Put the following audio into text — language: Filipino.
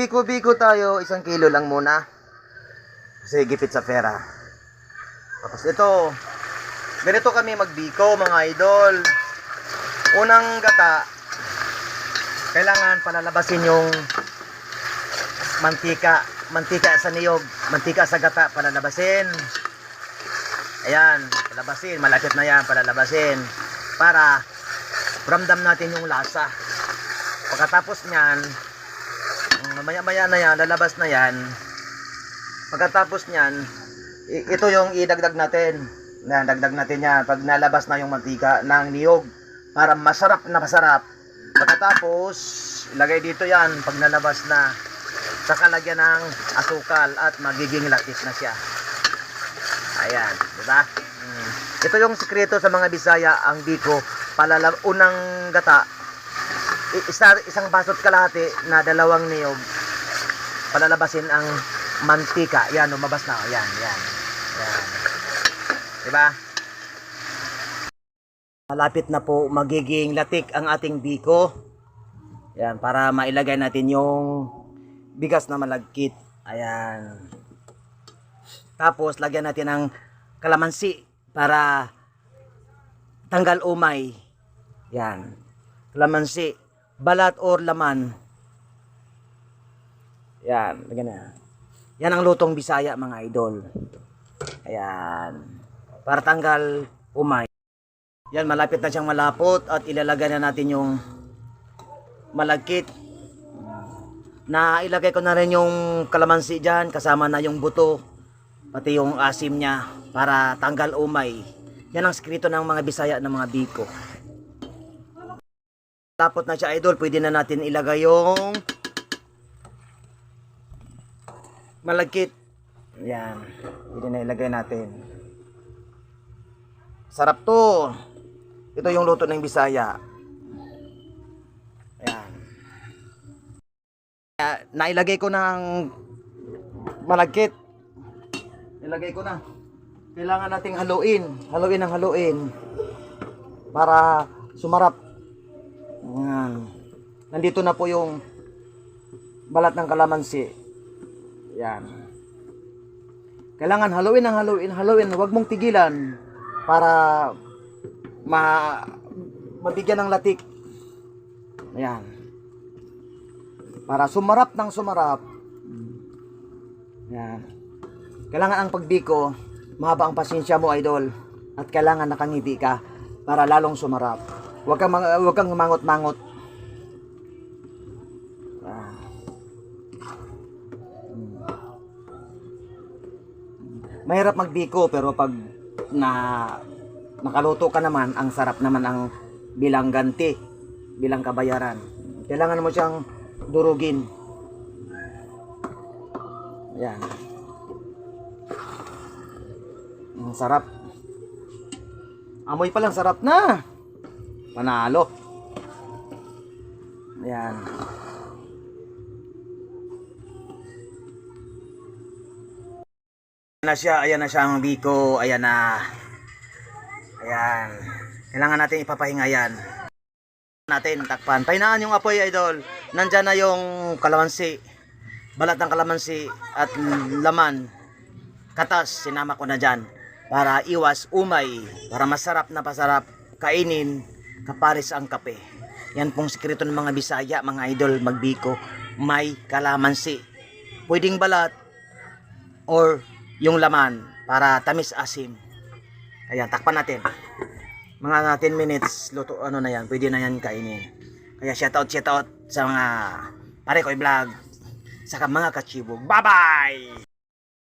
Biko-biko tayo, isang kilo lang muna. Kasi gipit sa pera. Tapos ito, ganito kami magbiko mga idol. Unang gata, kailangan palalabasin yung mantika. Mantika sa niyog, mantika sa gata, palalabasin. Ayan, palalabasin, malapit na yan, palalabasin. Para ramdam natin yung lasa. Pagkatapos niyan, maya maya na yan, lalabas na yan. Pagkatapos niyan, i- ito yung idagdag natin. Yan, dagdag natin yan. Pag nalabas na yung mantika ng niyog, para masarap na masarap. Pagkatapos, ilagay dito yan pag nalabas na. Saka lagyan ng asukal at magiging latis na siya. Ayan, di ba? Mm. Ito yung sikreto sa mga Bisaya, ang biko, palala unang gata, isa, isang basot kalahati na dalawang niyog, palalabasin ang mantika. Yan, lumabas na. Yan, yan. Yan. Di ba? Malapit na po magiging latik ang ating biko. Yan, para mailagay natin yung bigas na malagkit. Ayan. Tapos, lagyan natin ng kalamansi para tanggal umay. Yan. Kalamansi. Balat or laman. Yan. Lagyan na. Yan ang lutong bisaya mga idol. Ayan. Para tanggal umay. Yan, malapit na siyang malapot at ilalagay na natin yung malagkit. Na ilagay ko na rin yung kalamansi dyan, kasama na yung buto, pati yung asim niya para tanggal umay. Yan ang skrito ng mga Bisaya ng mga biko. Tapot na siya idol, pwede na natin ilagay yung malagkit. Yan, pwede na ilagay natin. Sarap to. Ito yung luto ng Bisaya. Ayan. Nailagay ko ng malagkit. Ilagay ko na. Kailangan nating haluin. Haluin ang haluin. Para sumarap. Ayan. Nandito na po yung balat ng kalamansi. Yan. Kailangan haluin ang haluin, haluin. Huwag mong tigilan para ma mabigyan ng latik. Ayan. Para sumarap ng sumarap. Ayan. Kailangan ang pagbiko, mahaba ang pasensya mo, idol. At kailangan nakangiti ka para lalong sumarap. Huwag kang, huwag kang mangot-mangot. Ah. Mahirap magbiko pero pag na nakaluto ka naman, ang sarap naman ang bilang ganti, bilang kabayaran. Kailangan mo siyang durugin. Ayan. Ang sarap. Amoy pa lang sarap na. Panalo. Ayan. Ayan na siya, ayan na siya ang biko, ayan na. Ayan. Kailangan natin ipapahinga yan. Natin, takpan. Pahinaan yung apoy, idol. Nandyan na yung kalamansi. Balat ng kalamansi at laman. Katas, sinama ko na dyan. Para iwas umay. Para masarap na pasarap kainin kapares ang kape. Yan pong sikreto ng mga Bisaya, mga idol, magbiko. May kalamansi. Pwedeng balat or yung laman para tamis asim. Ayan, takpan natin. Mga 10 minutes, luto, ano na yan, pwede na yan kainin. Kaya shout out, shout out sa mga pare ko vlog, sa mga kachibog. Bye-bye!